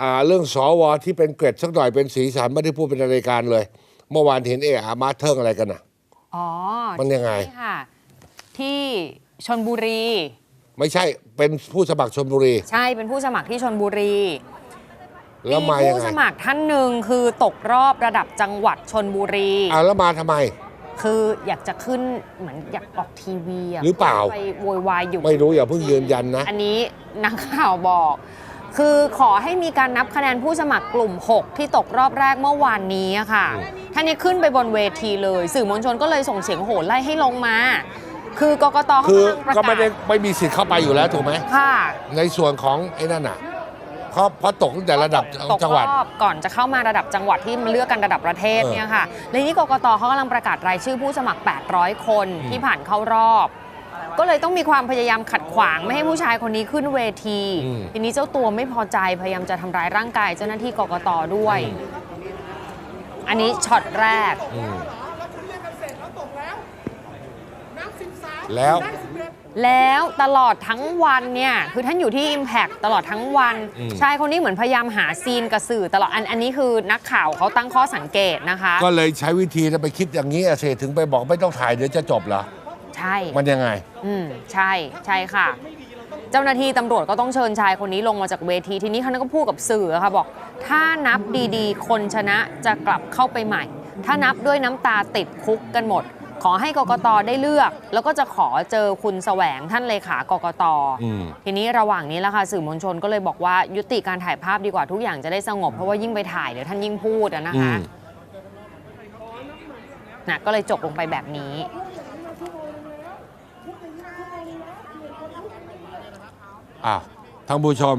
อ่าเรื่องสวที่เป็นเกร็ดสักหน่อยเป็นสีสันไม่ได้พูดเป็นรายการเลย เมื่อวานเห็นเอะอามาเทิงอะไรกันน่ะอ๋อมันยังไงที่ค่ะที่ชนบุรี ไม่ใช่เป็นผู้สมัครชนบุรี ใช่เป็นผู้สมัครที่ชนบุรีแล้วมายังผู้ไงสมัครท่านหนึ่งคือตกรอบระดับจังหวัดชนบุรีอ่าแล้วมาทำไม คืออยากจะขึ้นเหมือนอยากออกทีวีะหรือเปล่าไปโวยวายอยู่ ไม่รู้อย่าเพิ่งยืนยันนะ อันนี้นักข่าวบอก คือขอให้มีการนับคะแนนผู้สมัครกลุ่ม 6 ที่ตกรอบแรกเมื่อวานนี้อะค่ะอืมท่านนี้ขึ้นไปบนเวทีเลย สื่อมวลชนก็เลยส่งเสียงโห่ไล่ให้ลงมา คือกกตเขาคือกำลังประก็กาไม่ได้ศไม่มีสิทธิ์เข้าไปอยู่แล้วถูกไหม ค่ะในส่วนของไอ้นั่นน่ะเพราะเพราะตกตั้งแต่ระดับตกจังหวัดรอบก่อนจะเข้ามาระดับจังหวัดที่มาเลือกกันระดับประเทศเออเนี่ยค่ะและนี่กกตเขากำลังประกาศรายชื่อผู้สมัคร 800 คนอืมที่ผ่านเข้ารอบ ก็เลยต้องมีความพยายามขัดขวางไม่ให้ผู้ชายคนนี้ขึ้นเวทีทีนี้เจ้าตัวไม่พอใจพยายามจะทำร้ายร่างกายเจ้าหน้าที่กกตด้วย อันนี้ช็อตแรก อืม แล้ว แล้วตลอดทั้งวันเนี่ย คือท่านอยู่ที่ Impact ตลอดทั้งวัน อืม ชายคนนี้เหมือนพยายามหาซีนกับสื่อตลอดอันอันนี้คือนักข่าวเขาตั้งข้อสังเกตนะคะ ก็เลยใช้วิธีจะไปคิดอย่างนี้อะเสถึงไปบอกไม่ต้องถ่ายเดี๋ยวจะจบเหรอ ใช่มันยังไง อืมใช่ใช่ค่ะ เจ้าหน้าที่ตำรวจก็ต้องเชิญชายคนนี้ลงมาจากเวที ทีนี้เขาก็พูดกับสื่อค่ะบอก ถ้านับดีๆ คนชนะจะกลับเข้าไปใหม่ ถ้านับด้วยน้ำตาติดคุกกันหมด ขอให้กกตได้เลือก แล้วก็จะขอเจอคุณแสวงท่านเลขากกตอืมทีนี้ระหว่างนี้แล้วค่ะสื่อมวลชนก็เลยบอกว่ายุติการถ่ายภาพดีกว่าทุกอย่างจะได้สงบเพราะว่ายิ่งไปถ่ายเดี๋ยวท่านยิ่งพูดอะนะอืคะมนะก็เลยจบลงไปแบบนี้ อะท่านผู้ชม